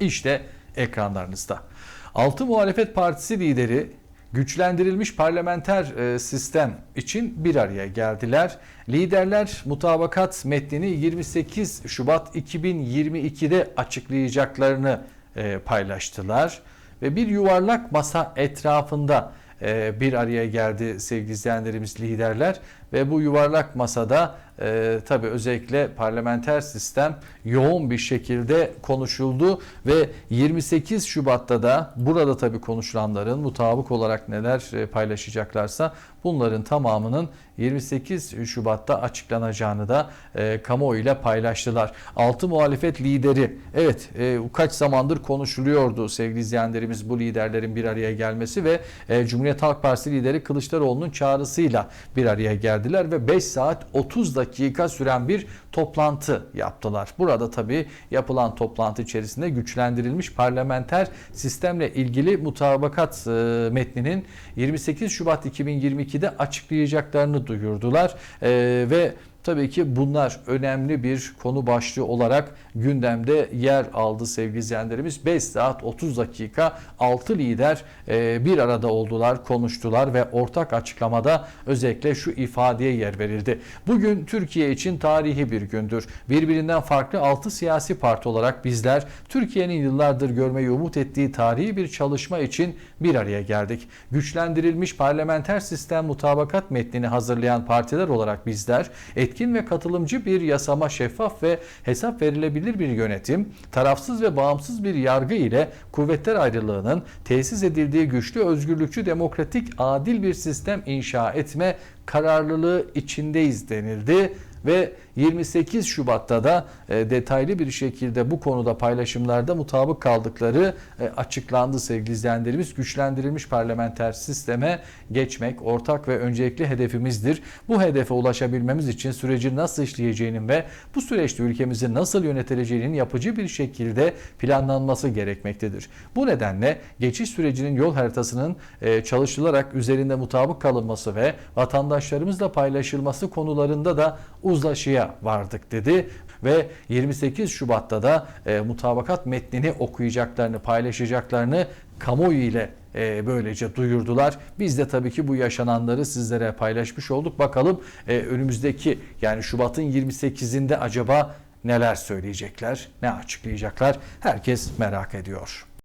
İşte ekranlarınızda. Altı Muhalefet Partisi lideri güçlendirilmiş parlamenter e, sistem için bir araya geldiler. Liderler mutabakat metnini 28 Şubat 2022'de açıklayacaklarını e, paylaştılar ve bir yuvarlak masa etrafında e, bir araya geldi sevgili izleyenlerimiz liderler ve bu yuvarlak masada e, tabii özellikle parlamenter sistem yoğun bir şekilde konuşuldu ve 28 Şubat'ta da burada tabii konuşulanların mutabık olarak neler e, paylaşacaklarsa bunların tamamının 28 Şubat'ta açıklanacağını da e, kamuoyuyla paylaştılar. Altı muhalefet lideri evet e, kaç zamandır konuşuluyordu sevgili izleyenlerimiz bu liderlerin bir araya gelmesi ve e, Cumhuriyet Halk Partisi lideri Kılıçdaroğlu'nun çağrısıyla bir araya geldiler ve 5 saat 30 dakika süren bir toplantı yaptılar. Burada tabii yapılan toplantı içerisinde güçlendirilmiş parlamenter sistemle ilgili mutabakat e, metninin 28 Şubat 2022'de açıklayacaklarını duyurdular E, ve Tabii ki bunlar önemli bir konu başlığı olarak gündemde yer aldı sevgili izleyenlerimiz. 5 saat 30 dakika 6 lider e, bir arada oldular, konuştular ve ortak açıklamada özellikle şu ifadeye yer verildi. Bugün Türkiye için tarihi bir gündür. Birbirinden farklı 6 siyasi parti olarak bizler Türkiye'nin yıllardır görmeyi umut ettiği tarihi bir çalışma için bir araya geldik. Güçlendirilmiş parlamenter sistem mutabakat metnini hazırlayan partiler olarak bizler etkin ve katılımcı bir yasama, şeffaf ve hesap verilebilir bir yönetim, tarafsız ve bağımsız bir yargı ile kuvvetler ayrılığının tesis edildiği güçlü, özgürlükçü, demokratik, adil bir sistem inşa etme kararlılığı içindeyiz denildi ve 28 Şubat'ta da e, detaylı bir şekilde bu konuda paylaşımlarda mutabık kaldıkları e, açıklandı sevgili izleyenlerimiz. Güçlendirilmiş parlamenter sisteme geçmek ortak ve öncelikli hedefimizdir. Bu hedefe ulaşabilmemiz için sürecin nasıl işleyeceğinin ve bu süreçte ülkemizi nasıl yönetileceğinin yapıcı bir şekilde planlanması gerekmektedir. Bu nedenle geçiş sürecinin yol haritasının e, çalışılarak üzerinde mutabık kalınması ve vatandaşlarımızla paylaşılması konularında da uzlaşıya vardık dedi ve 28 Şubat'ta da e, mutabakat metnini okuyacaklarını, paylaşacaklarını kamuoyu ile e, böylece duyurdular. Biz de tabii ki bu yaşananları sizlere paylaşmış olduk. Bakalım e, önümüzdeki yani Şubat'ın 28'inde acaba neler söyleyecekler, ne açıklayacaklar? Herkes merak ediyor.